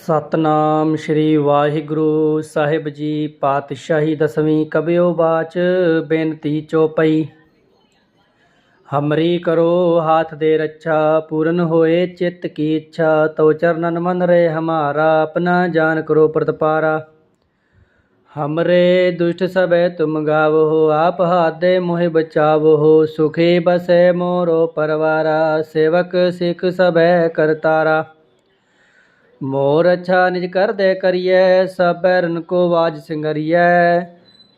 ਸਤਨਾਮ ਸ੍ਰੀ ਵਾਹਿਗੁਰੂ ਸਾਹਿਬ ਜੀ, ਪਾਤਸ਼ਾਹੀ ਦਸਵੀਂ ਕਬਿਓ ਬਾਚ, ਬੇਨਤੀ ਚੋਪਈ ਹਮਰੀ ਕਰੋ ਹਾਥ ਦੇ ਰੱਛਾ, ਪੂਰਨ ਹੋਏ ਚਿੱਤ ਕੀ ਇੱਛਾ ਤੋ ਚਰਨਨ ਮਨ ਰੇ ਹਮਾਰਾ, ਆਪਣਾ ਜਾਨ ਕਰੋ ਪ੍ਰਤਪਾਰਾ ਹਮਰੇ ਦੁਸ਼ਟ ਸਭੈ ਤੁਮ ਗਾਵੋ, ਆਪ ਹਾਦੇ ਮੋਹਿ ਬਚਾਵੋ, ਸੁਖੀ ਬਸੈ ਮੋਰੋ ਪਰਵਾਰਾ, ਸੇਵਕ ਸਿੱਖ ਸਭੈ ਕਰਤਾਰਾ। ਮੋਰ ਅੱਛਾ ਨਿਜ ਕਰਦੇ ਕਰੀਐ ਸਭ ਬੈਰਨ ਕੋ ਬਾਜ ਸਿੰਗਰੀਐ।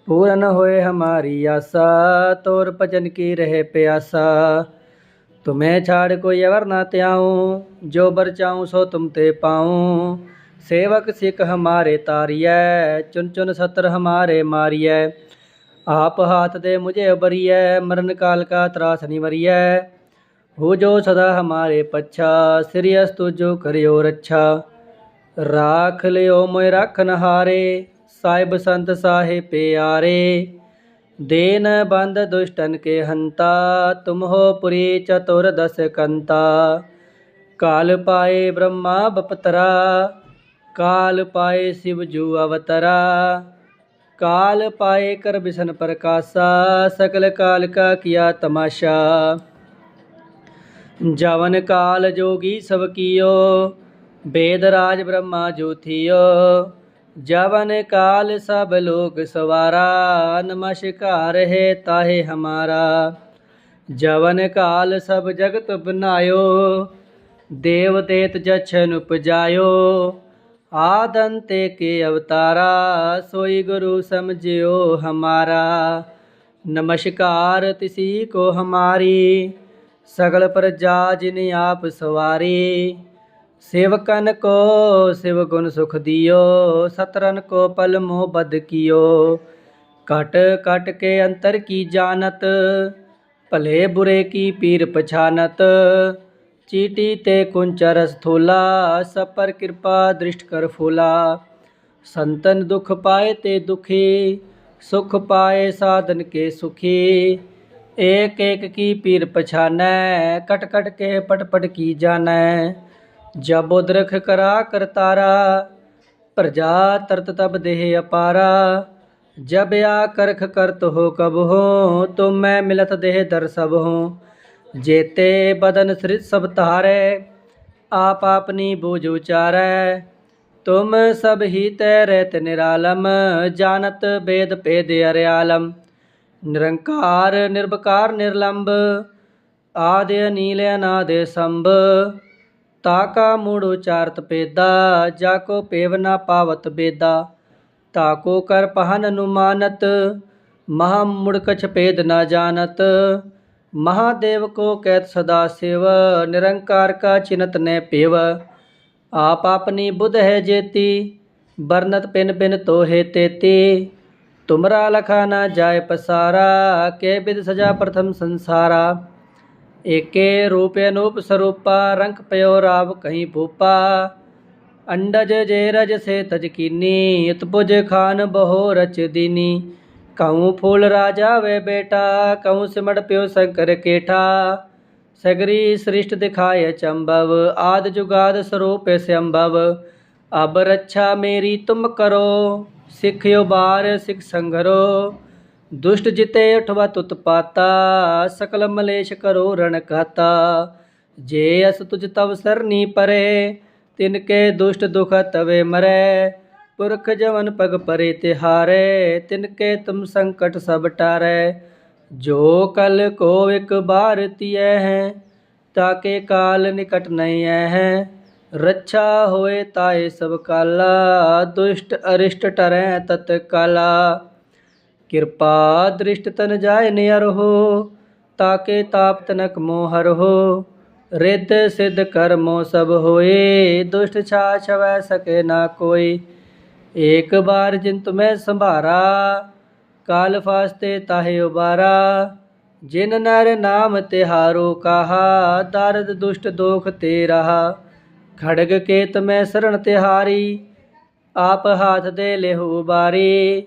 ਪੂਰਨ ਹੋਏ ਹਮਾਰੀ ਆਸਾ, ਤੋਰ ਭਜਨ ਕੀ ਰਹੇ ਪਿਆਸਾ। ਤੁਮੇ ਛਾੜ ਕੋਈ ਅਵਰ ਨਾ ਤਿਆਉ ਜੋ ਬਰ ਚਾਉ ਸੋ ਤੁਮ ਤੇ ਪਾਉ। ਸੇਵਕ ਸਿੱਖ ਹਮਾਰੇ ਤਾਰੀਐ ਚੁਨ ਚੁਨ ਸਤਰ ਹਮਾਰੇ ਮਾਰੀਐ। ਆਪ ਹਾਥ ਦੇ ਮੁਝੇ ਉਬਰੀਐ ਮਰਨ ਕਾਲ ਕਾ ਤਰਾਸ ਨਿਵਰੀਐ ਹੋ ਜੋ ਸਦਾ ਹਮਾਰੇ ਪੱਛਾ, ਸ੍ਰੀ ਅਸਤੁ ਜੋ ਕਰਿਓ ਰੱਛਾ। ਰਾਖ ਲਿਓ ਮੋਇ ਰੱਖਨ ਹਾਰੇ ਸਾਹਿਬ ਸੰਤ ਸਾਹੇ ਪਿਆਰੇ। ਦੇਨ ਬੰਦ ਦੁਸ਼ਟਨ ਕੇ ਹੰਤਾ, ਤੁਮ ਹੋ ਪੁਰੀ ਚਤੁਰ ਦਸ ਕੰਤਾ। ਕਾਲ ਪਾਏ ਬ੍ਰਹਮਾ ਬਪਤਰਾ, ਕਾਲ ਪਾਏ ਸਿਵ ਜੂ ਅਵਤਰਾ। ਕਾਲ ਪਾਏ ਕਰ ਬਿਸ਼ਨ ਪ੍ਰਕਾਸ਼ਾ, ਸਕਲ ਕਾਲ ਕਾ ਕੀਆ ਤਮਾਸ਼ਾ। ਜਵਨ ਕਾਲ ਜੋਗੀ ਸਭ ਕੀਓ वेद राज ब्रह्मा ज्योतियो, जवन काल सब लोक सवारा, नमस्कार है ताहे हमारा। जवन काल सब जगत बनायो देव देत जछन उपजायो, आदंते के अवतारा, सोई गुरु समझियो हमारा। नमस्कार तिसी को हमारी, सगल प्रजा जिन आप सवारी। सेवकन को शिव गुण सुख दियो, सतरन को पल मोह बद कियो। कट कट के अंतर की जानत, भले बुरे की पीर पछानत। चीटी ते कुंचर स्थूला सपर कृपा दृष्ट कर फूला। संतन दुख पाए ते दुखी, सुख पाए साधन के सुखी। एक एक की पीर पछानै कट कट के पट पट की जानै ਜਬ ਉਦਰਖ ਕਰਾ ਕਰਤਾਰਾ ਪ੍ਰਜਾ ਤਰਤ ਤਬ ਦੇਹ ਅਪਾਰਾ। ਜਬ ਆ ਕਰਖ ਕਰਤ ਹੋ ਕਬ ਹੋ, ਤੁਮ ਮੈਂ ਮਿਲਤ ਦੇਹ ਦਰ ਸਭ ਹੋ। ਜੇਤੇ ਬਦਨ ਸ੍ਰਿਤ ਸਭ ਧਾਰੇ, ਆਪ ਆਪਨੀ ਬੋਝ ਉਚਾਰੈ। ਤੁਮ ਸਭ ਹੀ ਤੈ ਰਹਿਤ ਨਿਰਾਲਮ, ਜਾਣਤ ਬੇਦ ਭੇਦ ਅਰਿਆਲਮ। ਨਿਰੰਕਾਰ ਨਿਰਭਕਾਰ ਨਿਰਲੰਭ ਆਦਿ ਨੀਲ ਅਨਾਦਿ ਸੰਭ। ਤਾਕਾ ਮੂੜ ਉਚਾਰਤ ਪੇਦਾ, ਜਾ ਕੋ ਪੇਵ ਨਾ ਪਾਵਤ ਬੇਦਾ। ਤਾਕੋ ਕਰ ਪਹਨ ਅਨੁਮਾਨਤ, ਮਹਾ ਮੁੜ ਕਛ ਭੇਦ ਨਾ ਜਾਣਤ। ਮਹਾਦੇਵ ਕੋ ਕਹਿਤ ਸਦਾ ਸਿਵ, ਨਿਰੰਕਾਰ ਕਾ ਚਿਨਤ ਨੇ ਪੇਵ। ਆਪ ਆਪਣੀ ਬੁੱਧ ਹੈ ਜੇਤੀ ਬਰਨਤ ਪਿਨ ਪਿਨ ਤੋਹੇ ਤੇਤੀ। ਤੁਮਰਾ ਲਖਾ ਨਾ ਜਾਏ ਪਸਾਰਾ, ਕੇ ਬਿਦ ਸਜਾ ਪ੍ਰਥਮ ਸੰਸਾਰਾ ਏਕੇ ਰੂਪ ਅਨੂਪ ਸਰੂਪਾ ਰੰਗ ਪਇਓ ਰਾਵ ਕਹੀਂ ਭੂਪਾ। ਅੰਡਜ ਜੇ ਰਜ ਸੇ ਤਜ ਕੀਨੀ ਇਤਪੁਜ ਖਾਨ ਬਹੁ ਰਚ ਦੀਨੀ। ਕਉ ਫੂਲ ਰਾਜਾ ਵੇ ਬੇਟਾ ਕਉ ਸਿਮੜ ਪਿਓ ਸ਼ੰਕਰ ਕੇਠਾ। ਸਗਰੀ ਸ੍ਰਿਸ਼ਟ ਦਿਖਾਏ ਚੰਬਵ, ਆਦ ਜੁਗਾਦ ਸਰੂਪ ਸੰਭਵ। ਅਬ ਰੱਛਾ ਮੇਰੀ ਤੁਮ ਦੁਸ਼ਟ ਜਿਤੇ ਉਠਵਾ ਤੁਤ ਪਾਤਾ, ਸਕਲ ਮਲੇਸ਼ ਕਰੋ ਰਣ ਕਾਤਾ ਜੇ ਅਸ ਤੁਜ ਤਵ ਸਰਨੀ ਪਰੇ, ਤਿਨ ਕੇ ਦੁਸ਼ਟ ਦੁਖ ਤਵੇ ਮਰੈ। ਪੁਰਖ ਜਵਨ ਪਗ ਪਰੇ ਤਿਹਾਰੇ, ਤਿਨ ਕੇ ਤੁਮ ਸੰਕਟ ਸਭ ਟਾਰੈ। ਜੋ ਕਲ ਕੋ ਇਕ ਬਾਰ ਤੀਐ ਹੈ, ਤਾਕੇ ਕਾਲ ਨਿਕਟ ਨਹੀਂ ਐ ਹੈ। ਰੱਛਾ ਹੋਏ ਤਾਏ ਸਭ ਕਾਲਾ, ਦੁਸ਼ਟ ਅਰਿਸ਼ਟ ਟਰੈ ਤਤ ਕਾਲਾ ਕਿਰਪਾ ਦ੍ਰਿਸ਼ਟ ਤਨ ਜਾਏ ਨਿਅਰ ਹੋ, ਤਾਕੇ ਤਾਪ ਤਨਕ ਮੋਹਰ ਹੋ ਰਿੱਧ ਸਿੱਧ ਕਰਮੋ ਸਭ ਹੋਏ, ਦੁਸ਼ਟ ਛਾ ਛਵੈ ਸਕੇ ਨਾ ਕੋਈ। ਏਕ ਬਾਰ ਜਿਨ ਤੁਮੈ ਸੰਭਾਰਾ, ਕਾਲ ਫਾਸਤੇ ਤਾਹੇ ਉਬਾਰਾ। ਜਿਨ ਨਰ ਨਾਮ ਤਿਹਾਰੋ ਕਹਾ, ਦਰਦ ਦੁਸ਼ਟ ਦੋਖ ਤੇ ਰਹਾ। ਖੜਗ ਕੇ ਮੈਂ ਸਰਣ ਤਿਹਾਰੀ, ਆਪ ਹਾਥ ਦੇ ਲਿਹੂ ਬਾਰੀ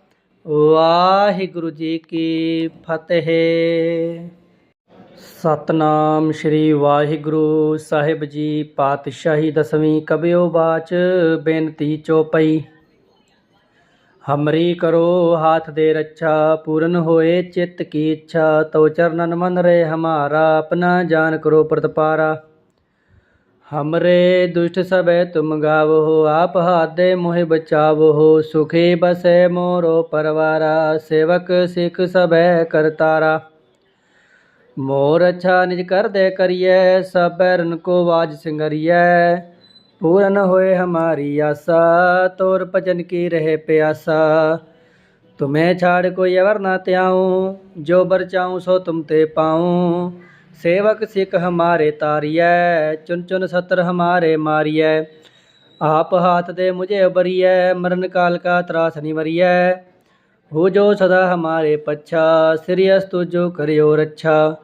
ਵਾਹਿਗੁਰੂ ਜੀ ਕੀ ਫਤਿਹ। ਸਤਨਾਮ ਸ਼੍ਰੀ ਵਾਹਿਗੁਰੂ ਸਾਹਿਬ ਜੀ, ਪਾਤਸ਼ਾਹੀ ਦਸਵੀਂ ਕਬਿਓ ਬਾਚ ਬੇਨਤੀ ਚੋਪਈ। ਹਮਰੀ ਕਰੋ ਹਾਥ ਦੇ ਰੱਛਾ, ਪੂਰਨ ਹੋਏ ਚਿੱਤ ਕੀ ਇੱਛਾ ਤੋ ਚਰਨਨ ਮਨ ਰੇ ਹਮਾਰਾ, ਆਪਣਾ ਜਾਨ ਕਰੋ ਪ੍ਰਤਪਾਰਾ। ਹਮਰੇ ਦੁਸ਼ਟ ਸਭੈ ਤੁਮ ਗਾਵੋ ਆਪ ਹਾਦੇ ਮੋਹਿ ਬਚਾਵੋ ਸੁਖੀ ਬਸੈ ਮੋਰੋ ਪਰਵਾਰਾ ਸੇਵਕ ਸਿੱਖ ਸਭੈ ਕਰਤਾਰਾ ਮੋਰ ਅੱਛਾ ਨਿਜ ਕਰਦੇ ਕਰੀਐ ਸਭੈ ਰਨ ਕੋ ਵਾਜ ਸਿੰਗਰੀਐ ਪੂਰਨ ਹੋਏ ਹਮਾਰੀ ਆਸਾ ਤੋਰ ਭਜਨ ਕੀ ਰਹੇ ਪਿਆਸਾ ਤੁਮੇ ਛਾੜ ਕੋਈ ਅਵਰ ਨਾ ਤਿਆਉ ਜੋ ਬਰ ਚਾਉ ਸੋ ਤੁਮ ਤੇ ਪਾਉ ਸੇਵਕ ਸਿੱਖ ਹਮਾਰੇ ਤਾਰੀਐ, ਚੁਨ ਚੁਨ ਸਤਰ ਹਮਾਰੇ ਮਾਰੀਐ। ਆਪ ਹਾਥ ਦੇ ਮੁਝੇ ਉਬਰੀਐ ਮਰਨ ਕਾਲ ਕਾ ਤਰਾਸ ਨਿਵਰੀਐ ਹੋ ਜੋ ਸਦਾ ਹਮਾਰੇ ਪੱਛਾ ਸਿਰਿਅਸ ਜੋ ਕਰਿਓ ਰੱਛਾ।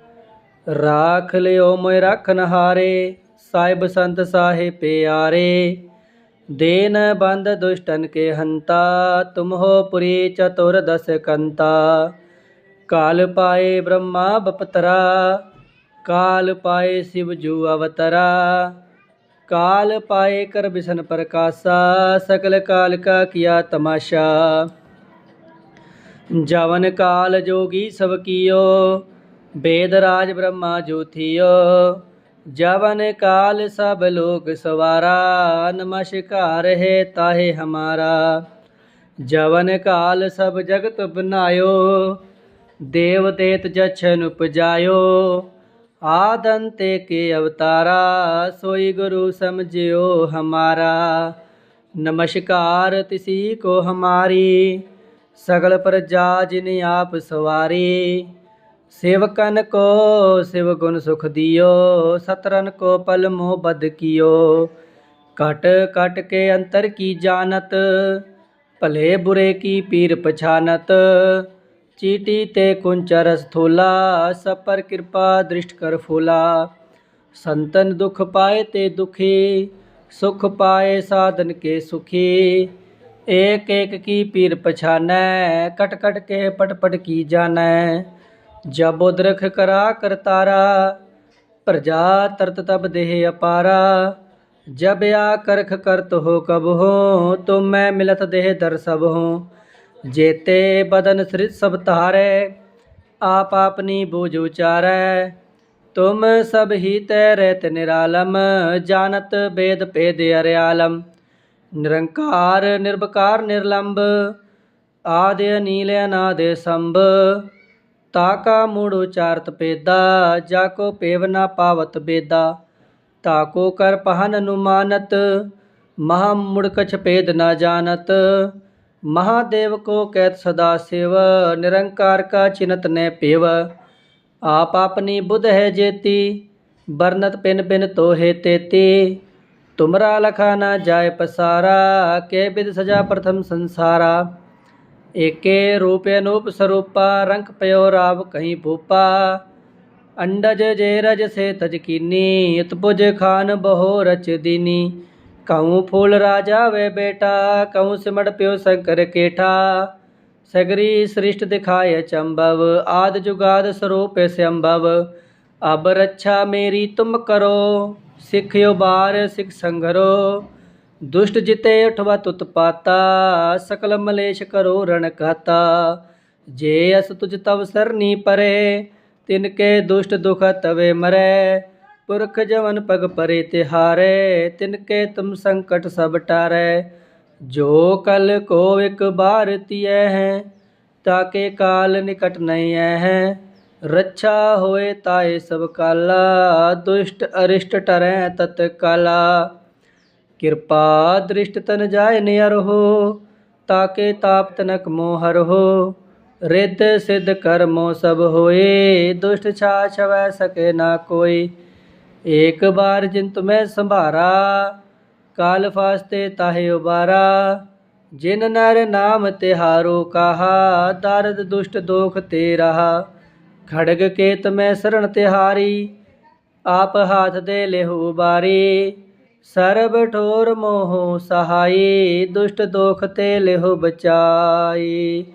ਰਾਖ ਲਿਓ ਮੋਇ ਰੱਖਨ ਹਾਰੇ ਸਾਹਿਬ ਸੰਤ ਸਾਹਿਬ ਪਿਆਰੇ। ਦੇਨ ਬੰਦ ਦੁਸ਼ਟਨ ਕੇ ਹੰਤਾ, ਤੁਮ ਹੋ ਪੁਰੀ ਚਤੁਰ ਦਸ ਕੰਤਾ। ਕਾਲ ਪਾਏ ਬ੍ਰਹਮਾ ਬਪਤਰਾ काल पाए शिव जो अवतरा। काल पाए कर बिशन प्रकाशा, सकल काल का किया तमाशा। जवन काल जोगी सब कियो वेदराज ब्रह्मा जो थियो। जवन काल सब लोग सवारा, नमस्कार है ताहे हमारा। जवन काल सब जगत बनायो, देवदेत जछन उपजायो। ਆਦੰਤੇ ਕੇ ਅਵਤਾਰਾ, ਸੋਈ ਗੁਰੂ ਸਮਝਿਓ ਹਮਾਰਾ। ਨਮਸਕਾਰ ਤਿਸੀ ਕੋ ਹਮਾਰੀ, ਸਗਲ ਪ੍ਰਜਾ ਜਿਨ ਆਪ ਸਵਾਰੀ। ਸੇਵਕਨ ਕੋ ਸਿਵ ਗੁਣ ਸੁਖ ਦਿਓ, ਸਤਰਨ ਕੋ ਪਲ ਮੋਹ ਬਦ ਕੀਓ। ਕਟ ਕਟ ਕੇ ਅੰਤਰ ਕੀ ਜਾਣਤ, ਭਲੇ ਬੁਰੇ ਕੀ ਪੀਰ ਪਛਾਨਤ। चीटी ते कुंचर स्थूला, सपर पर कृपा दृष्ट कर फूला। संतन दुख पाए ते दुखी, सुख पाए साधन के सुखी। एक एक की पीर पछान कट कट के पट पट की जान जब उद्रख करा कर तारा, प्रजा तरत तब देह अपारा। जब या करख कर तो हो कब हो तुम तो मैं मिलत देह दर सब हों। ਬਦਨ ਸ੍ਰਿਤ ਸਭ ਧਾਰੇ, ਆਪ ਆਪਨੀ ਬੂਝ ਉਚਾਰੈ। ਤੁਮ ਸਭ ਹੀ ਤੈ ਰਹਿਤ ਨਿਰਾਲਮ, ਜਾਣਤ ਬੇਦ ਭੇਦ ਅਰਿਆਲਮ। ਨਿਰੰਕਾਰ ਨਿਰਭਕਾਰ ਨਿਰਲੰਭ ਆਦਿ ਅਨੀਲ ਅਨਾਦ ਸੰਭ। ਤਾਕਾ ਮੂੜ ਉਚਾਰਤ ਪੇਦਾ ਜਾ ਕੋ ਪੇਵ ਨਾ ਪਾਵਤ ਬੇਦਾ। ਤਾਕੋ ਕਰ ਪਹਨ ਅਨੁਮਾਨਤ ਮਹਾ ਮੁੜ ਕਛ ਪੇਦ ਨਾ ਜਾਣਤ। ਮਹਾਦੇਵ ਕੋ ਕਹਿਤ ਸਦਾ ਸਿਵ ਨਿਰੰਕਾਰ ਕਾ ਚਿਨਤ ਨੇ ਪੇਵ ਆਪ ਆਪਣੀ ਬੁੱਧ ਹੈ ਜੇਤੀ ਬਰਨਤ ਪਿਨ ਪਿਨ ਤੋਹੇ ਤੇਤੀ ਤੁਮਰਾ ਲਖਾ ਨਾ ਜਾਏ ਪਸਾਰਾ ਕੇ ਬਿਦ ਸਜਾ ਪ੍ਰਥਮ ਸੰਸਾਰਾ ਏਕੇ ਰੂਪ ਅਨੂਪ ਸਰੂਪਾ ਰੰਗ ਪਇਓ ਰਾਵ ਕਹੀਂ ਭੂਪਾ ਅੰਡਜ ਜੇ ਰਜ ਸੇ ਤਜ ਕੀਨੀ ਇਤਪੁਜ ਖਾਨ ਬਹੁ ਰਚ ਦੀਨੀ ਕਉ ਫੂਲ ਰਾਜਾ ਵੇ ਬੇਟਾ ਕਉ ਸਿਮੜ ਪਿਓ ਸ਼ੰਕਰ ਕੇਠਾ ਸਗਰੀ ਸ੍ਰਿਸ਼ਟ ਦਿਖਾਏ ਚੰਬਵ ਆਦ ਜੁਗਾਦ ਸਰੂਪ ਸੰਭਵ ਅਬ ਰੱਛਾ ਮੇਰੀ ਤੁਮ ਕਰੋ ਸਿੱਖਿਓ ਬਾਰ ਸਿੱਖ ਸੰਗਰੋ ਦੁਸ਼ਟ ਜਿਤੇ ਉਠਵਾ ਤੁਤ ਪਾਤਾ ਸਕਲ ਮਲੇਸ਼ ਕਰੋ ਰਣ ਕਾਤਾ ਜੇ ਅਸ ਤੁਜ ਤਵ ਸਰਨੀ ਪਰੇ ਤਿਨ ਕੇ ਦੁਸ਼ਟ ਦੁਖ ਤਵੇ ਮਰੈ ਪੁਰਖ ਜਵਨ ਪਗ ਪਰੇ ਤਿਹਾਰੇ ਤਿਨ ਕੇ ਤੁਮ ਸੰਕਟ ਸਭ ਟਾਰੈ। ਜੋ ਕਲ ਕੋ ਇਕ ਬਾਰ ਤੀਐ ਹੈ, ਤਾਕੇ ਕਾਲ ਨਿਕਟ ਨਹੀਂ ਹੈ। ਰੱਛਾ ਹੋਏ ਤਾਏ ਸਭ ਕਾਲਾ, ਦੁਸ਼ਟ ਅਰਿਸ਼ਟ ਟਰੈ ਤਤ ਕਾਲਾ। ਕਿਰਪਾ ਦ੍ਰਿਸ਼ਟ ਤਨ ਜਾਏ ਨਿਅਰ ਹੋ, ਤਾਕੇ ਤਾਪ ਤਨਕ ਮੋਹ ਹਰ ਹੋ। ਰਿੱਧ ਸਿੱਧ ਕਰਮੋ ਸਭ ਹੋਏ, ਦੁਸ਼ਟ ਛਾ ਛਵੈ ਸਕੇ ਨਾ ਕੋਈ। ਏਕ ਬਾਰ ਜਿਨ ਤੁਮੈ ਸੰਭਾਰਾ, ਕਾਲ ਫਾਸਤੇ ਤਾਹੇ ਉਬਾਰਾ। ਜਿਨ ਨਰ ਨਾਮ ਤਿਹਾਰੋ ਕਹਾ ਦਰਦ ਦੁਸ਼ਟ ਦੋਖ ਤੇ ਰਹਾ। ਖੜਗ ਕੇਤ ਮੈਂ ਸਰਣ ਤਿਹਾਰੀ, ਆਪ ਹਾਥ ਦੇ ਲਿਹੂ ਬਾਰੀ ਸਰਬ ਠੋਰ ਮੋਹ ਸਹਾਈ, ਦੁਸ਼ਟ ਦੋਖ ਤੇ ਲਿਹੂ ਬਚਾਈ।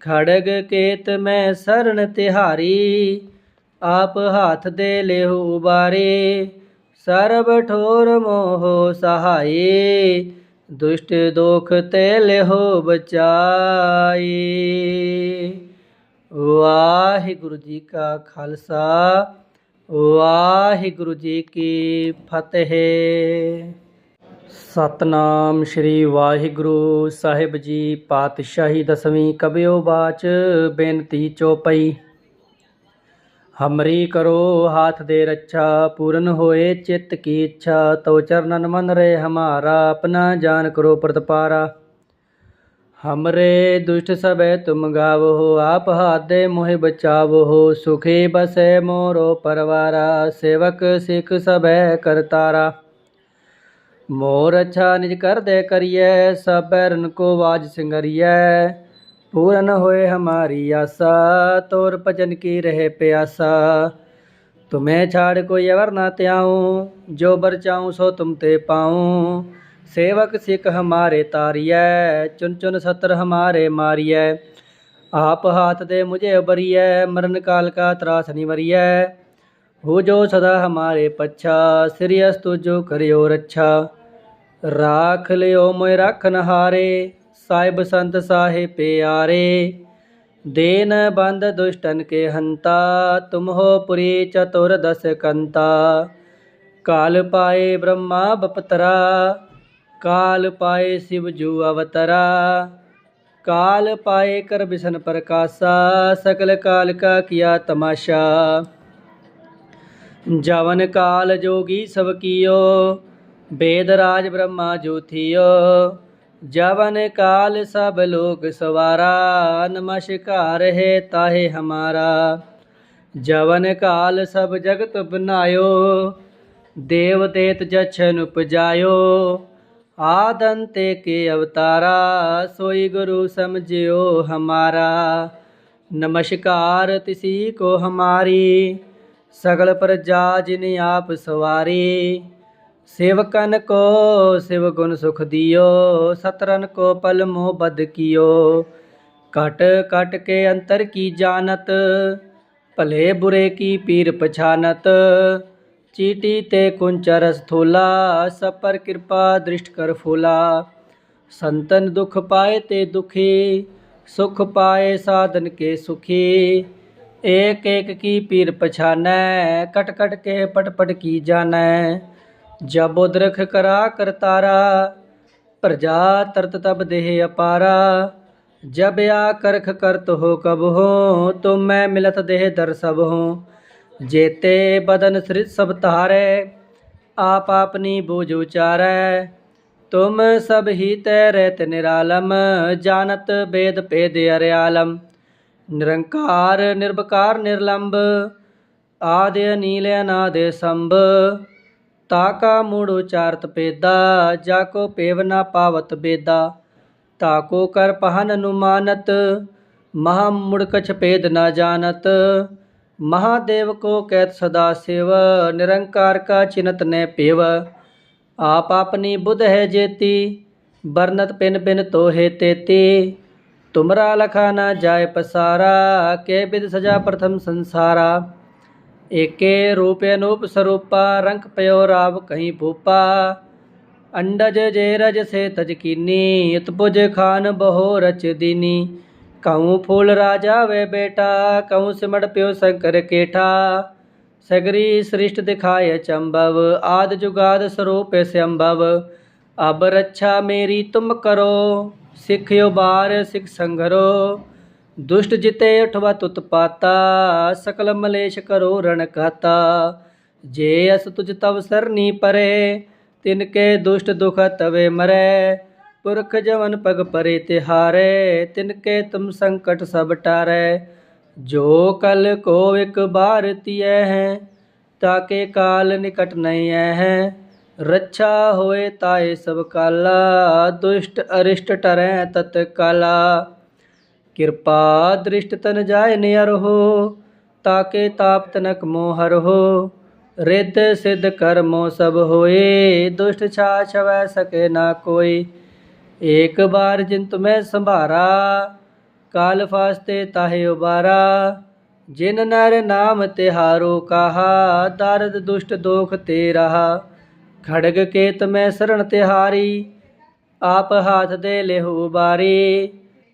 ਖੜਗ ਕੇਤ ਮੈਂ ਸਰਣ ਤਿਹਾਰੀ ਆਪ ਹੱਥ ਦੇ ਲਿਹੂ ਉਬਾਰੇ ਸਰਬ ਠੋਰ ਮੋਹ ਸਹਾਈ ਦੁਸ਼ਟ ਦੋਖ ਤੇ ਲਿਹੋ ਬਚਾਈ ਵਾਹਿਗੁਰੂ ਜੀ ਕਾ ਖਾਲਸਾ, ਵਾਹਿਗੁਰੂ ਜੀ ਕੀ ਫਤਿਹ। ਸਤਨਾਮ ਸ਼੍ਰੀ ਵਾਹਿਗੁਰੂ ਸਾਹਿਬ ਜੀ ਪਾਤਸ਼ਾਹੀ ਦਸਵੀਂ ਕਬਿਓ ਬਾਚ, ਬੇਨਤੀ ਚੋਪਈ। ਹਮਰੀ ਕਰੋ ਹਾਥ ਦੇ ਰੱਛਾ, ਪੂਰਨ ਹੋਏ ਚਿੱਤ ਕੀ ਇੱਛਾ, ਤਉ ਚਰਨਨ ਮਨ ਰੇ ਹਮਾਰਾ, ਆਪਣਾ ਜਾਨ ਕਰੋ ਪ੍ਰਤਪਾਰਾ। ਹਮਰੇ ਦੁਸ਼ਟ ਸਭੈ ਤੁਮ ਗਾਵੋ, ਆਪ ਹਾਦੇ ਮੋਹਿ ਬਚਾਵੋ, ਸੁਖੇ ਬਸੈ ਮੋਰੋ ਪਰਵਾਰਾ, ਸੇਵਕ ਸਿੱਖ ਸਬੈ ਕਰਤਾਰਾ ਮੋਰ ਅੱਛਾ ਨਿਜ ਕਰਦੇ ਕਰੀਐ ਸਬੈ ਰਨ ਕੋ ਵਾਜ ਸਿੰਗਰੀਐ। पूरन होए हमारी आशा तोर भजन की रहे प्यासा तुम्हें छाड़ कोई अवर ना त्याऊँ जो बरचाऊँ सो तुम ते पाऊँ सेवक सिख हमारे तारिय चुन चुन सत्र हमारे मारिय आप हाथ दे मुझे उबरिय मरण काल का त्रास निवरिय हो जो सदा हमारे पच्छा सिरियस तुझो करियो रच्छा राख लियो मोय राखन हारे ਸਾਹਿਬ ਸੰਤ ਸਾਹੇ ਪਿਆਰੇ, ਦੇਨ ਬੰਦ ਦੁਸ਼ਟਨ ਕੇ ਹੰਤਾ ਤੁਮ ਹੋ ਪੁਰੀ ਚਤੁਰ ਦਸ ਕੰਤਾ। ਕਾਲ ਪਾਏ ਬ੍ਰਹਮਾ ਬਪਤਰਾ, ਕਾਲ ਪਾਏ ਸ਼ਿਵ ਜੂ ਅਵਤਰਾ। ਕਾਲ ਪਾਏ ਕਰ ਬਿਸ਼ਨ ਪ੍ਰਕਾਸ਼ਾ, ਸਕਲ ਕਾਲ ਕਾ ਕੀਆ ਤਮਾਸ਼ਾ। ਜਵਨ ਕਾਲ ਜੋਗੀ ਸਭ ਕੀਓ, ਬੇਦ ਰਾਜ ਬ੍ਰਹਮਾ ਜੋਥੀਓ ਜਵਨ ਕਾਲ ਸਭ ਲੋਕ ਸਵਾਰਾ, ਨਮਸਕਾਰ ਹੈ ਤਾਹੇ ਹਮਾਰਾ। ਜਵਨ ਕਾਲ ਸਭ ਜਗਤ ਬਨਾਇਓ ਦੇਵ ਦੇਤ ਜਛਨ ਉਪਜਾਇਓ। ਆਦੰਤੇ ਕੇ ਅਵਤਾਰਾ, ਸੋਈ ਗੁਰੂ ਸਮਝਿਓ ਹਮਾਰਾ। ਨਮਸਕਾਰ ਤਿਸੀ ਕੋ ਹਮਾਰੀ, ਸਗਲ ਪ੍ਰਜਾ ਜਿਨ ਆਪ ਸਵਾਰੀ ਸੇਵਕਨ ਕੋ ਸਿਵ ਗੁਣ ਸੁਖ ਦਿਓ ਸਤਰਨ ਕੋ ਪਲ ਮੋਹ ਬਦ ਕੀਓ ਕਟ ਕਟ ਕੇ ਅੰਤਰ ਕੀ ਜਾਣਤ ਭਲੇ ਬੁਰੇ ਕੀ ਪੀਰ ਪਛਾਨਤ ਚੀਟੀ ਤੇ ਕੁੰਚਰ ਸਥੂਲਾ ਸਪਰ ਕਿਰਪਾ ਦ੍ਰਿਸ਼ਟ ਕਰ ਫੂਲਾ ਸੰਤਨ ਦੁਖ ਪਾਏ ਤੇ ਦੁਖੀ ਸੁਖ ਪਾਏ ਸਾਧਨ ਕੇ ਸੁਖੀ ਏਕ ਏਕ ਕੀ ਪੀਰ ਪਛਾਨੈ ਕਟ ਕਟ ਕੇ ਪਟ ਪਟ ਕੀ ਜਾਣੈ ਜਬ ਉਦਰਖ ਕਰਾ ਕਰਤਾਰਾ ਪ੍ਰਜਾ ਤਰਤ ਤਬ ਦੇਹ ਅਪਾਰਾ। ਜਬ ਆ ਕਰਖ ਕਰਤ ਹੋ ਕਬ ਹੋ, ਤੁਮ ਮੈਂ ਮਿਲਤ ਦੇਹ ਦਰ ਸਭ ਹੋ। ਜੇਤੇ ਬਦਨ ਸ੍ਰਿਤ ਸਭ ਧਾਰੈ, ਆਪ ਆਪਨੀ ਬੋਝ ਉਚਾਰੈ। ਤੁਮ ਸਭ ਹੀ ਤੈ ਰਹਿਤ ਨਿਰਾਲਮ, ਜਾਣਤ ਬੇਦ ਭੇਦ ਅਰਿਆਲਮ। ਨਿਰੰਕਾਰ ਨਿਰਭਕਾਰ ਨਿਰਲੰਭ ਆਦਿ ਅਨੀਲ ਅਨਾਦ ਸੰਭ। ਤਾ ਕਾ ਮੂੜ ਉਚਾਰਤ ਪੇਦਾ, ਜਾ ਕੋ ਪੇਵ ਨਾ ਪਾਵਤ ਬੇਦਾ। ਤਾ ਕੋ ਕਰ ਪਹਨ ਅਨੁਮਾਨਤ, ਮਹਾ ਮੁੜ ਕਛ ਪੇਦ ਨਾ ਜਾਣਤ। ਮਹਾਦੇਵ ਕੋ ਕਹਿਤ ਸਦਾ ਸਿਵ, ਨਿਰੰਕਾਰ ਕਾ ਚਿਨਤ ਨੇ ਪੇਵ। ਆਪ ਆਪਨੀ ਬੁਧ ਹੈ ਜੇਤੀ ਬਰਨਤ ਪਿਨ ਪਿਨ ਤੋਹੇ ਤੇਤੀ। ਤੁਮਰਾ ਲਖਾ ਨਾ ਜਾਏ ਪਸਾਰਾ, ਕੇ ਬਿਦ ਸਜਾ ਪ੍ਰਥਮ ਸੰਸਾਰਾ। एके रूपेनूप स्वरूपा रंक पयो राव कहीं भूपा अंडज जे रज से तज कीनी इतपुज खान बहो रच दीनी कहूँ फूल राजा वे बेटा कहूँ सिमट प्यो शंकर केठा सगरी सृष्ट दिखाए चंबव आद जुगाद स्वरूप संभव अब रक्षा मेरी तुम करो सिखयो बार सिख संघरो ਦੁਸ਼ਟ ਜਿਤੇ ਉਠਵਾ ਤੁਤ ਪਾਤਾ, ਸਕਲ ਮਲੇਸ਼ ਕਰੋ ਰਣ ਕਾਤਾ ਜੇ ਅਸ ਤੁਜ ਤਵ ਸਰਨੀ ਪਰੇ, ਤਿਨ ਕੇ ਦੁਸ਼ਟ ਦੁਖ ਤਵੇ ਮਰੇ। ਪੁਰਖ ਜਵਨ ਪਗ ਪਰੇ ਤਿਹਾਰੇ, ਤਿਨ ਕੇ ਤੁਮ ਸੰਕਟ ਸਭ ਟਾਰੈ। ਜੋ ਕਲ ਕੋ ਇਕ ਬਾਰ ਤੀਐ ਹੈ, ਤਾਕੇ ਕਾਲ ਨਿਕਟ ਨਹੀਂ ਹੈ। ਰੱਛਾ ਹੋਏ ਤਾਏ ਸਭ ਕਾਲਾ, ਦੁਸ਼ਟ ਅਰਿਸ਼ਟ ਟਰੈ ਤਤ ਕਾਲਾ। ਕਿਰਪਾ ਦ੍ਰਿਸ਼ਟ ਤਨ ਜਾਏ ਨਿਅਰ ਹੋ ਤਾਕੇ ਤਾਪ ਤਨਕ ਮੋਹਰ ਹੋ ਰਿੱਧ ਸਿੱਧ ਕਰਮੋ ਸਭ ਹੋਏ, ਦੁਸ਼ਟ ਛਾ ਛਵੈ ਸਕੇ ਨਾ ਕੋਈ। ਏਕ ਬਾਰ ਜਿਨ ਤੁਮੈ ਸੰਭਾਰਾ, ਕਾਲ ਫਾਸਤੇ ਤਾਹੇ ਉਬਾਰਾ। ਜਿਨ ਨਰ ਨਾਮ ਤਿਹਾਰੋ ਕਹਾ, ਦਰਦ ਦੁਸ਼ਟ ਦੋਖ ਤੇ ਰਹਾ। ਖੜਗ ਕੇਤ ਮੈਂ ਸਰਣ ਤਿਹਾਰੀ, ਆਪ ਹਾਥ ਦੇ ਲਿਹੂ ਬਾਰੀ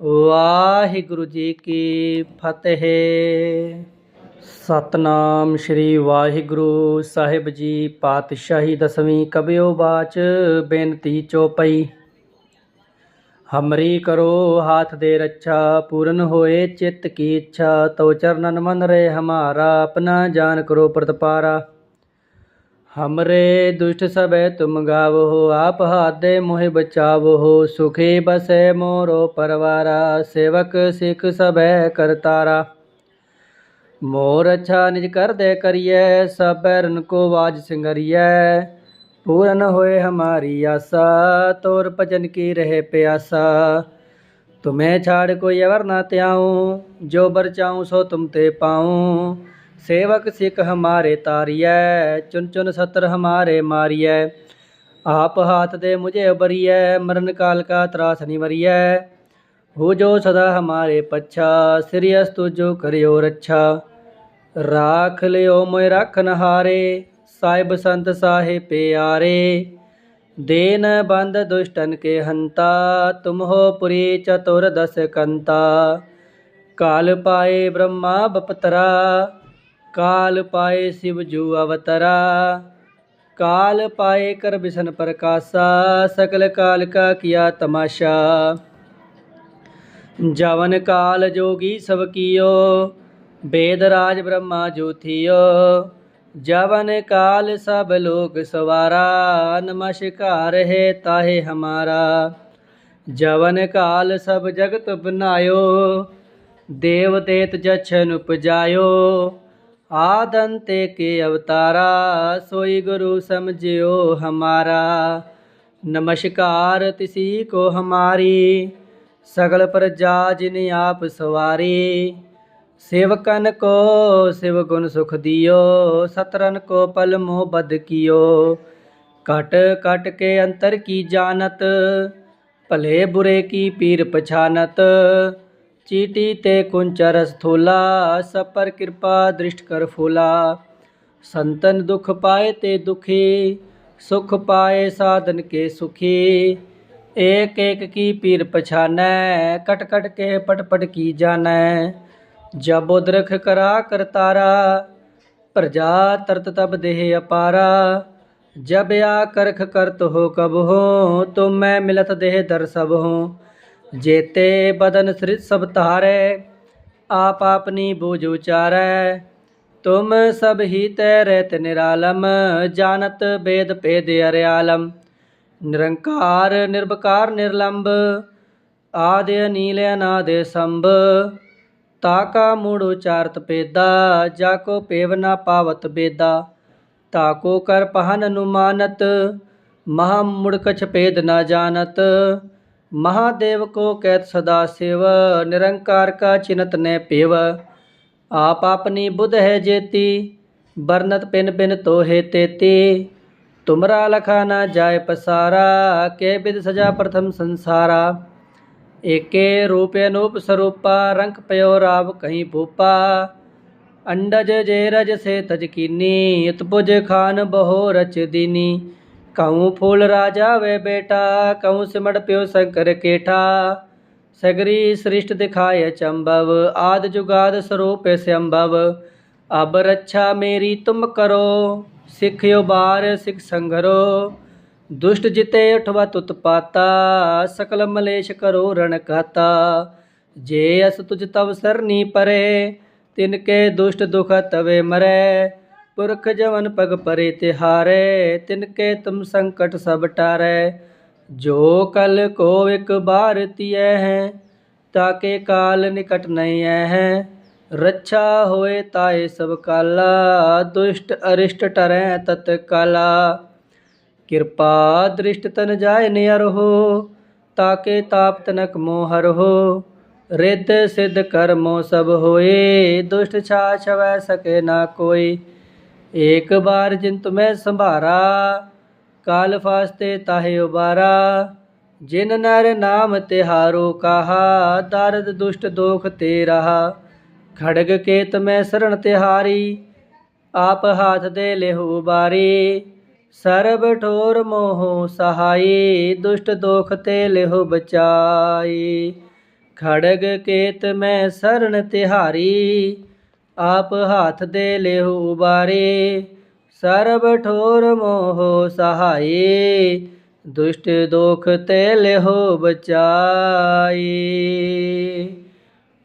ਵਾਹਿਗੁਰੂ ਜੀ ਕੀ ਫਤਿਹ। ਸਤਨਾਮ ਸ੍ਰੀ ਵਾਹਿਗੁਰੂ ਸਾਹਿਬ ਜੀ, ਪਾਤਸ਼ਾਹੀ ਦਸਵੀਂ ਕਬਿਓ ਬਾਚ, ਬੇਨਤੀ ਚੋਪਈ। ਹਮਰੀ ਕਰੋ ਹਾਥ ਦੇ ਰੱਛਾ, ਪੂਰਨ ਹੋਏ ਚਿੱਤ ਕੀ ਇੱਛਾ ਤੋ ਚਰਨਨ ਮਨ ਰੇ ਹਮਾਰਾ, ਆਪਣਾ ਜਾਨ ਕਰੋ ਪ੍ਰਤਪਾਰਾ। ਹਮਰੇ ਦੁਸ਼ਟ ਸਭੈ ਤੁਮ ਗਾਵੋ ਆਪ ਹਾਦੇ ਮੋਹਿ ਬਚਾਵੋ ਸੁਖੇ ਬਸੈ ਮੋਰੋ ਪਰਵਾਰਾ ਸੇਵਕ ਸਿੱਖ ਸਭੈ ਕਰਤਾਰਾ ਮੋਰ ਅੱਛਾ ਨਿਜ ਕਰਦੇ ਕਰੀਐ ਸਭੈ ਰਨ ਕੋ ਬਾਜ ਸਿੰਗਰੀਐ ਪੂਰਨ ਹੋਏ ਹਮਾਰੀ ਆਸਾ ਤੋਰ ਭਜਨ ਕੀ ਰਹੇ ਪਿਆਸਾ ਤੁਮੇ ਛਾੜ ਕੋਈ ਅਵਰ ਨਾ ਤਿਆਉ ਜੋ ਬਰ ਚਾਉ ਸੋ ਤੁਮ ਤੇ ਪਾਉ ਸੇਵਕ ਸਿੱਖ ਹਮਾਰੇ ਤਾਰੀਐ, ਚੁਨ ਚੁਨ ਸਤਰ ਹਮਾਰੇ ਮਾਰੀਐ। ਆਪ ਹਾਥ ਦੇ ਮੁਝੇ ਉਬਰੀਐ ਮਰਨ ਕਾਲ ਕਾ ਤਰਾਸ ਨਿਵਰੀਐ ਹੋ ਜੋ ਸਦਾ ਹਮਾਰੇ ਪੱਛਾ ਸਿਰਿਅਸ ਤੁਜੋ ਕਰਿਓ ਰੱਛਾ। ਰਾਖ ਲਿਓ ਮੋਇ ਰੱਖਨ ਹਾਰੇ ਸਾਹਿਬ ਸੰਤ ਸਾਹਿਬ ਪਿਆਰੇ। ਦੇਨ ਬੰਦ ਦੁਸ਼ਟਨ ਕੇ ਹੰਤਾ, ਤੁਮ ਹੋ ਪੁਰੀ ਚਤੁਰ ਦਸ ਕੰਤਾ। ਕਾਲ ਪਾਏ ਬ੍ਰਹਮਾ ਬਪਤਰਾ काल पाए शिव जो अवतरा, काल पाए कर बिसन प्रकाशा, सकल काल का किया तमाशा। जवन काल जोगी सब कियो वेदराज ब्रह्मा जो थियो। जवन काल सब लोग सवारा, नमस्कार है ताहे हमारा। जवन काल सब जगत बनायो देव देत जछन उपजायो। ਆਦੰਤੇ ਕੇ ਅਵਤਾਰਾ, ਸੋਈ ਗੁਰੂ ਸਮਝਿਓ ਹਮਾਰਾ। ਨਮਸਕਾਰ ਤਿਸੀ ਕੋ ਹਮਾਰੀ, ਸਗਲ ਪ੍ਰਜਾ ਜਿਨ ਆਪ ਸਵਾਰੀ। ਸੇਵਕਨ ਕੋ ਸਿਵ ਗੁਣ ਸੁਖ ਦਿਓ, ਸਤਰਨ ਕੋ ਪਲ ਮੋ ਬਦ ਕੀਓ। ਕਟ ਕਟ ਕੇ ਅੰਤਰ ਕੀ ਜਾਣਤ, ਭਲੇ ਬੁਰੇ ਕੀ ਪੀਰ ਪਛਾਨਤ। चीटी ते कुंचर स्थूला, सपर पर कृपा दृष्ट कर फूला। संतन दुख पाए ते दुखी, सुख पाए साधन के सुखी। एक एक की पीर पछाने, कट कट के पट पट की जाने। जब उद्रख करा कर तारा, प्रजा तरत तब देह अपारा। जब या करख करत हो कब हो तुम मैं मिलत देह दर सब हूँ। ਬਦਨ ਸ੍ਰਿਤ ਸਭ ਧਾਰੇ, ਆਪ ਆਪਨੀ ਬੂਝ ਉਚਾਰੈ। ਤੁਮ ਸਭ ਹੀ ਤੈ ਰਹਿਤ ਨਿਰਾਲਮ, ਜਾਣਤ ਬੇਦ ਭੇਦ ਅਰਿਆਲਮ। ਨਿਰੰਕਾਰ ਨਿਰਭਕਾਰ ਨਿਰਲੰਬ, ਆਦਿ ਅਨੀਲ ਅਨਾਦ ਸੰਭ। ਤਾਕਾ ਮੂੜ ਉਚਾਰਤ ਪੇਦਾ ਜਾ ਕੋ ਪੇਵ ਨਾ ਪਾਵਤ ਬੇਦਾ। ਤਾਕੋ ਕਰ ਪਹਨ ਅਨੁਮਾਨਤ ਮਹਾ ਮੁੜ ਕਛ ਪੇਦ ਨਾ ਜਾਣਤ। ਮਹਾਦੇਵ ਕੋ ਕਹਿਤ ਸਦਾ ਸਿਵ ਨਿਰੰਕਾਰ ਕਾ ਚਿਨਤ ਨੇ ਪੇਵ ਆਪ ਆਪਣੀ ਬੁੱਧ ਹੈ ਜੇਤੀ ਬਰਨਤ ਪਿਨ ਬਿਨ ਤੋਹੇ ਤੇਤੀ ਤੁਮਰਾ ਲਖਾ ਨਾ ਜਾਏ ਪਸਾਰਾ ਕੇ ਬਿਦ ਸਜਾ ਪ੍ਰਥਮ ਸੰਸਾਰਾ ਏਕੇ ਰੂਪ ਅਨੂਪ ਸਰੂਪਾ ਰੰਗ ਪਇਓ ਰਾਵ ਕਹੀਂ ਭੂਪਾ ਅੰਡਜ ਜੇ ਰਜ ਸੇ ਤਜ ਕੀਨੀ ਉਤਪੁਜ ਖਾਨ ਬਹੁ ਰਚ ਦੀਨੀ ਕਉ ਫੂਲ ਰਾਜਾ ਵੇ ਬੇਟਾ ਕਉ ਸਿਮੜ ਪਿਓ ਸ਼ੰਕਰ ਕੇਠਾ ਸਗਰੀ ਸ੍ਰਿਸ਼ਟ ਦਿਖਾਏ ਚੰਬਵ ਆਦ ਜੁਗਾਦ ਸਰੂਪ ਸੰਭਵ ਅਬ ਰੱਛਾ ਮੇਰੀ ਤੁਮ ਕਰੋ ਸਿੱਖਿਓ ਬਾਰ ਸਿੱਖ ਸੰਗਰੋ ਦੁਸ਼ਟ ਜਿਤੇ ਉਠਵਾ ਤੁਤ ਪਾਤਾ ਸਕਲ ਮਲੇਸ਼ ਕਰੋ ਰਣ ਕਾਤਾ ਜੇ ਅਸ ਤੁਜ ਤਵ ਸਰਨੀ ਪਰੇ ਤਿਨ ਕੇ ਦੁਸ਼ਟ ਦੁਖ ਤਵੇ ਮਰੈ ਪੁਰਖ ਜਵਨ ਪਗ ਪਰੇ ਤਿਹਾਰੇ ਤਿਨ ਕੇ ਤੁਮ ਸੰਕਟ ਸਭ ਟਾਰੈ ਜੋ ਕਲ ਕੋ ਇਕ ਬਾਰ ਤੀਐ ਹੈ ਤਾਕੇ ਕਾਲ ਨਿਕਟ ਨਹੀਂ ਹੈ ਰੱਛਾ ਹੋਏ ਤਾਏ ਸਭ ਕਾਲਾ ਦੁਸ਼ਟ ਅਰਿਸ਼ਟ ਟਰੈ ਤਤ ਕਾਲਾ ਕਿਰਪਾ ਦ੍ਰਿਸ਼ਟ ਤਨ ਜਾਏ ਨਿਅਰ ਹੋ ਤਾਕੇ ਤਾਪ ਤਨਕ ਮੋਹ ਹਰ ਹੋ ਰਿੱਧ ਸਿੱਧ ਕਰਮੋ ਸਭ ਹੋਏ ਦੁਸ਼ਟ ਛਾ ਛਵੈ ਸਕੇ ਨਾ ਕੋਈ ਏਕ ਬਾਰ ਜਿਨ ਤੁਮੈ ਸੰਭਾਰਾ, ਕਾਲ ਫਾਸਤੇ ਤਾਹੇ ਉਬਾਰਾ। ਜਿਨ ਨਰ ਨਾਮ ਤਿਹਾਰੋ ਕਹਾ ਦਰਦ ਦੁਸ਼ਟ ਦੋਖ ਤੇ ਰਹਾ। ਖੜਗ ਕੇਤ ਮੈਂ ਸਰਣ ਤਿਹਾਰੀ, ਆਪ ਹਾਥ ਦੇ ਲਿਹੂ ਬਾਰੀ ਸਰਬ ਠੋਰ ਮੋਹ ਸਹਾਈ, ਦੁਸ਼ਟ ਦੋਖ ਤੇ ਲਿਹੂ ਬਚਾਈ। ਖੜਗ ਕੇਤ ਮੈਂ ਸਰਣ ਤਿਹਾਰੀ ਆਪ ਹੱਥ ਦੇ ਲਿਹੂ ਬਾਰੀ, ਸਰਬ ਠੋਰ ਮੋਹ ਸਹਾਈ ਦੁਸ਼ਟ ਦੋਖ ਤੇ ਲਿਹੋ ਬਚਾਈ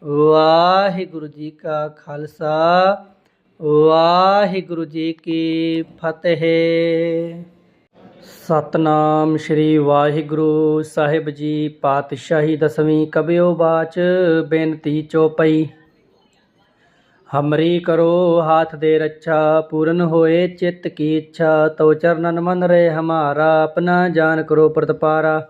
ਵਾਹਿਗੁਰੂ ਜੀ ਕਾ ਖਾਲਸਾ, ਵਾਹਿਗੁਰੂ ਜੀ ਕੀ ਫਤਿਹ। ਸਤਨਾਮ ਸ੍ਰੀ ਵਾਹਿਗੁਰੂ ਸਾਹਿਬ ਜੀ ਪਾਤਸ਼ਾਹੀ ਦਸਵੀਂ ਕਬਿਓ ਬਾਚ, ਬੇਨਤੀ ਚੋਪਈ। ਹਮਰੀ ਕਰੋ ਹਾਥ ਦੇ ਰੱਛਾ, ਪੂਰਨ ਹੋਏ ਚਿੱਤ ਕੀ ਇੱਛਾ, ਤਉ ਚਰਨਨ ਮਨ ਰੇ ਹਮਾਰਾ, ਆਪਣਾ ਜਾਨ ਕਰੋ ਪ੍ਰਤਪਾਰਾ।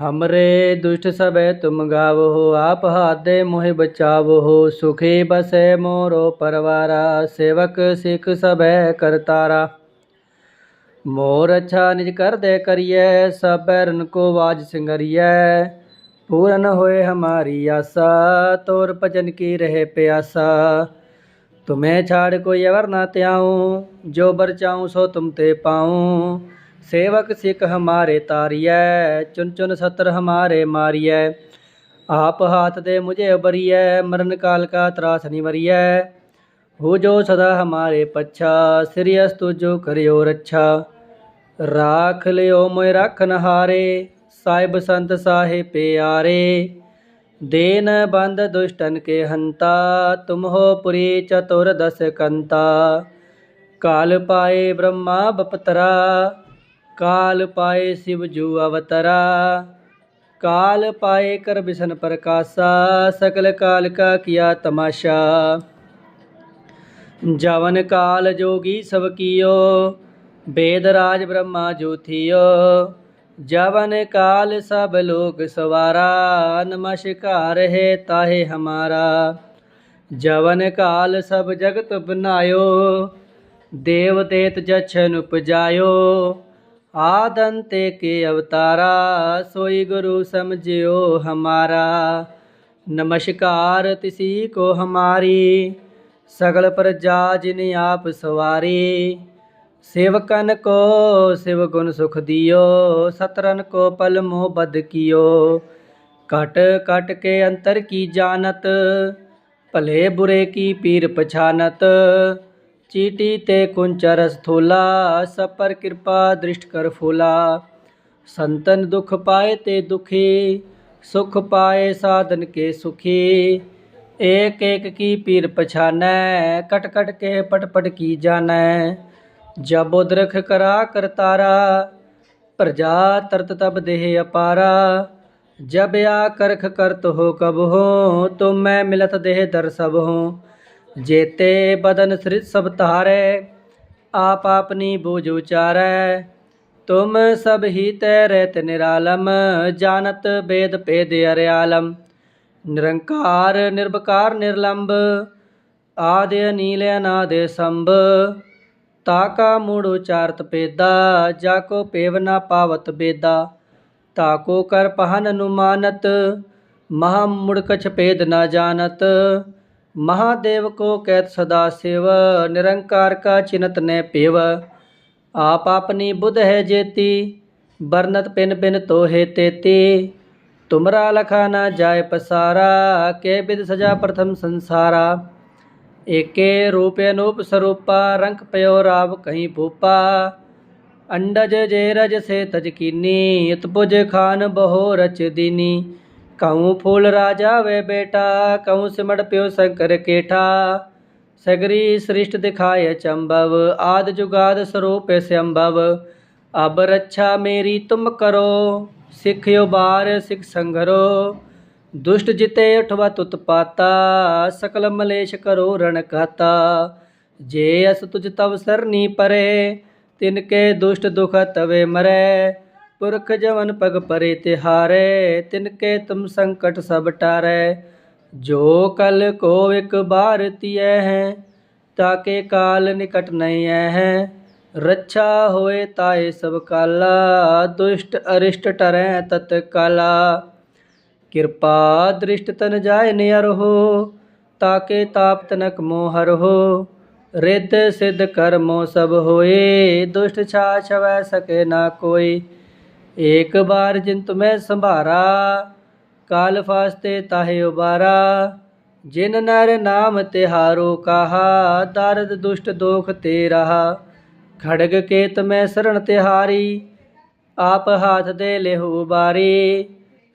ਹਮਰੇ ਦੁਸ਼ਟ ਸਭੈ ਤੁਮ ਗਾਵੋ, ਆਪ ਹਾਦੇ ਮੋਹਿ ਬਚਾਵੋ, ਸੁਖੇ ਬਸੈ ਮੋਰੋ ਪਰਵਾਰਾ, ਸੇਵਕ ਸਿੱਖ ਸਭੈ ਕਰਤਾਰਾ ਮੋਰ ਅੱਛਾ ਨਿਜ ਕਰਦੇ ਕਰੀਐ, ਸਭੈ ਰਨ ਕੋ ਵਾਜ ਸਿੰਗਰੀਐ। पूरन होए हमारी आशा तोर भजन की रहे प्यासा तुम्हें छाड़ कोई अवर ना त्याऊँ जो बरचाऊँ सो तुम ते पाऊँ सेवक सिख हमारे तारिय चुन चुन सत्र हमारे मारिय आप हाथ दे मुझे उबरिय मरण काल का त्रास निवरिय हो जो सदा हमारे पच्छा सिरियस तुझो करियो रच्छा राख लियो मोय राखन हारे ਸਾਹਿਬ ਸੰਤ ਸਾਹੇ ਪਿਆਰੇ, ਦੇਨ ਬੰਦ ਦੁਸ਼ਟਨ ਕੇ ਹੰਤਾ ਤੁਮ ਹੋ ਪੁਰੀ ਚਤੁਰ ਦਸ ਕੰਤਾ। ਕਾਲ ਪਾਏ ਬ੍ਰਹਮਾ ਬਪਤਰਾ, ਕਾਲ ਪਾਏ ਸ਼ਿਵ ਜੂ ਅਵਤਰਾ। ਕਾਲ ਪਾਏ ਕਰ ਬਿਸ਼ਨ ਪ੍ਰਕਾਸ਼ਾ, ਸਕਲ ਕਾਲ ਕਾ ਕੀਆ ਤਮਾਸ਼ਾ। ਜਵਨ ਕਾਲ ਜੋਗੀ ਸਭ ਕੀਓ, ਬੇਦ ਰਾਜ ਬ੍ਰਹਮਾ ਜੋਥੀਓ ਜਵਨ ਕਾਲ ਸਭ ਲੋਕ ਸਵਾਰਾ, ਨਮਸਕਾਰ ਹੈ ਤਾਹੇ ਹਮਾਰਾ। ਜਵਨ ਕਾਲ ਸਭ ਜਗਤ ਬਨਾਇਓ ਦੇਵ ਦੇਤ ਜਛਨ ਉਪਜਾਇਓ ਆਦੰਤੇ ਕੇ ਅਵਤਾਰਾ, ਸੋਈ ਗੁਰੂ ਸਮਝਿਓ ਹਮਾਰਾ। ਨਮਸਕਾਰ ਤਿਸੀ ਕੋ ਹਮਾਰੀ, ਸਗਲ ਪ੍ਰਜਾ ਜਿਨ ਆਪ ਸਵਾਰੀ। ਸੇਵਕਨ ਕੋ ਸਿਵ ਗੁਣ ਸੁਖ ਦਿਓ ਸਤਰਨ ਕੋ ਪਲ ਮੋਹ ਬਦ ਕੀਓ ਕਟ ਕਟ ਕੇ ਅੰਤਰ ਕੀ ਜਾਣਤ ਭਲੇ ਬੁਰੇ ਕੀ ਪੀਰ ਪਛਾਨਤ ਚੀਟੀ ਤੇ ਕੁੰਚਰ ਸਥੂਲਾ ਸਪਰ ਕਿਰਪਾ ਦ੍ਰਿਸ਼ਟ ਕਰ ਫੂਲਾ ਸੰਤਨ ਦੁਖ ਪਾਏ ਤੇ ਦੁਖੀ ਸੁਖ ਪਾਏ ਸਾਧਨ ਕੇ ਸੁਖੀ ਏਕ ਏਕ ਕੀ ਪੀਰ ਪਛਾਨੈ ਕਟ ਕਟ ਕੇ ਪਟ ਪਟ ਕੀ ਜਾਣੈ ਜਬ ਉਦਰਖ ਕਰਾ ਕਰਤਾਰਾ ਪ੍ਰਜਾ ਤਰਤ ਤਬ ਦੇਹ ਅਪਾਰਾ। ਜਬ ਆ ਕਰਖ ਕਰਤ ਹੋ ਕਬ ਹੋ, ਤੁਮ ਮੈਂ ਮਿਲਤ ਦੇਹ ਦਰ ਸਭ ਹੋ। ਜੇਤੇ ਬਦਨ ਸ੍ਰਿਤ ਸਭ ਧਾਰੈ, ਆਪ ਆਪਨੀ ਬੋਝ ਉਚਾਰੈ। ਤੁਮ ਸਭ ਹੀ ਤੈ ਰਹਿਤ ਨਿਰਾਲਮ, ਜਾਣਤ ਬੇਦ ਭੇਦ ਅਰਿਆਲਮ। ਨਿਰੰਕਾਰ ਨਿਰਭਕਾਰ ਨਿਰਲੰਭ ਆਦਿ ਅਨੀਲ ਅਨਾਦ ਸੰਭ। ਤਾ ਕਾ ਮੂੜ ਉਚਾਰਤ ਪੇਦਾ, ਜਾ ਕੋ ਪੇਵ ਨਾ ਪਾਵਤ ਬੇਦਾ। ਤਾ ਕੋ ਕਰ ਪਹਨ ਅਨੁਮਾਨਤ, ਮਹਾ ਮੁੜ ਕਛ ਪੇਦ ਨਾ ਜਾਣਤ। ਮਹਾਦੇਵ ਕੋ ਕਹਿਤ ਸਦਾ ਸਿਵ, ਨਿਰੰਕਾਰ ਕਾ ਚਿਨਤ ਨੇ ਪੇਵ। ਆਪ ਆਪਨੀ ਬੁਧ ਹੈ ਜੇਤੀ ਬਰਨਤ ਪਿਨ ਪਿਨ ਤੋਹੇ ਤੇਤੀ। ਤੁਮਰਾ ਲਖਾ ਨਾ ਜਾਏ ਪਸਾਰਾ, ਕੇ ਬਿਦ ਸਜਾ ਪ੍ਰਥਮ ਸੰਸਾਰਾ। एके रूपेनूप स्वरूपा रंक पयो राव कहीं भूपा अंडज जे रज से तज कीनी यतपुज खान बहो रच दीनी कहूँ फूल राजा वे बेटा कहूँ सिमट प्यो शंकर केठा सगरी सृष्ट दिखाए चंबव आद जुगाद स्वरूप संभव अब रक्षा मेरी तुम करो सिखयो बार सिख संघरो ਦੁਸ਼ਟ ਜਿਤੇ ਉਠਵਾ ਤੁਤ ਪਾਤਾ, ਸਕਲ ਮਲੇਸ਼ ਕਰੋ ਰਣ ਕਾਤਾ ਜੇ ਅਸ ਤੁਜ ਤਵ ਸਰਨੀ ਪਰੇ, ਤਿਨ ਕੇ ਦੁਸ਼ਟ ਦੁਖ ਤਵੇ ਮਰੈ। ਪੁਰਖ ਜਵਨ ਪਗ ਪਰੇ ਤਿਹਾਰੇ, ਤਿਨ ਕੇ ਤੁਮ ਸੰਕਟ ਸਭ ਟਾਰੈ। ਜੋ ਕਲ ਕੋ ਇਕ ਬਾਰ ਤੀਐ ਹੈ, ਤਾਕੇ ਕਾਲ ਨਿਕਟ ਨਹੀਂ ਹੈ। ਰੱਛਾ ਹੋਏ ਤਾਏ ਸਭ ਕਾਲਾ, ਦੁਸ਼ਟ ਅਰਿਸ਼ਟ ਟਰੈ ਤਤ ਕਾਲਾ। ਕਿਰਪਾ ਦ੍ਰਿਸ਼ਟ ਤਨ ਜਾਏ ਨਿਅਰ ਹੋ ਤਾਕੇ ਤਾਪ ਤਨਕ ਮੋਹਰ ਹੋ ਰਿੱਧ ਸਿੱਧ ਕਰਮੋ ਸਭ ਹੋਏ, ਦੁਸ਼ਟ ਛਾ ਛਵੈ ਸਕੇ ਨਾ ਕੋਈ। ਏਕ ਬਾਰ ਜਿਨ ਤੁਮੈ ਸੰਭਾਰਾ, ਕਾਲ ਫਾਸਤੇ ਤਾਹੇ ਉਬਾਰਾ। ਜਿਨ ਨਰ ਨਾਮ ਤਿਹਾਰੋ ਕਹਾ, ਦਰਦ ਦੁਸ਼ਟ ਦੋਖ ਤੇ ਰਹਾ। ਖੜਗ ਕੇਤ ਮੈਂ ਸਰਣ ਤਿਹਾਰੀ, ਆਪ ਹਾਥ ਦੇ ਲਿਹੂ ਬਾਰੀ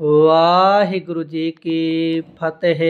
ਵਾਹਿਗੁਰੂ ਜੀ ਕੀ ਫਤਿਹ।